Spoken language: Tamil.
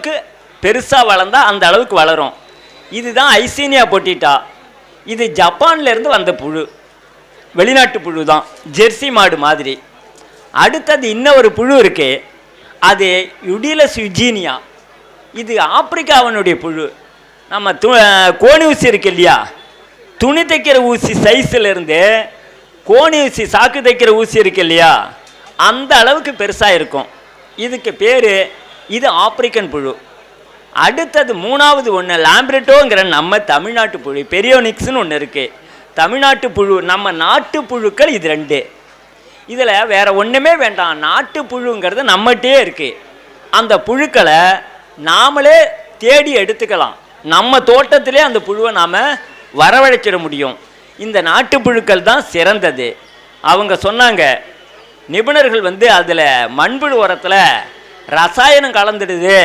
அளவுக்கு பெருசாக வளர்ந்தால் அந்த அளவுக்கு வளரும். இதுதான் ஐசீனியா பொட்டிட்டா. இது ஜப்பான்லேருந்து வந்த புழு. வெளிநாட்டு புழு தான் ஜெர்சி மாடு மாதிரி. அடுத்தது இன்னொரு புழு இருக்கு. அது யுடிலஸ் யுஜீனியா. இது ஆப்பிரிக்காவினுடைய புழு. நம்ம து கோணி ஊசி இருக்கு இல்லையா? துணி தைக்கிற ஊசி சைஸில் கோணி ஊசி சாக்கு தைக்கிற ஊசி இருக்கு இல்லையா? அந்த அளவுக்கு பெருசாக இருக்கும். இதுக்கு பேர் இது ஆப்பிரிக்கன் புழு. அடுத்தது மூணாவது ஒன்று லாம்பிரட்டோங்கிற நம்ம தமிழ்நாட்டு புழு. பெரியோனிக்ஸ்னு ஒன்று இருக்குது தமிழ்நாட்டு புழு நம்ம நாட்டு புழுக்கள் இது ரெண்டு. இதில் வேறு ஒன்றுமே வேண்டாம். நாட்டு புழுங்கிறது நம்மகிட்டே இருக்குது அந்த புழுக்களை நாமளே தேடி எடுத்துக்கலாம். நம்ம தோட்டத்திலே அந்த புழுவை நாம் வரவழைச்சிட முடியும். இந்த நாட்டு புழுக்கள் தான் சிறந்தது. அவங்க சொன்னாங்க நிபுணர்கள் வந்து அதில் மண்புழு உரத்தில் ரசாயனம் கலந்துடுது.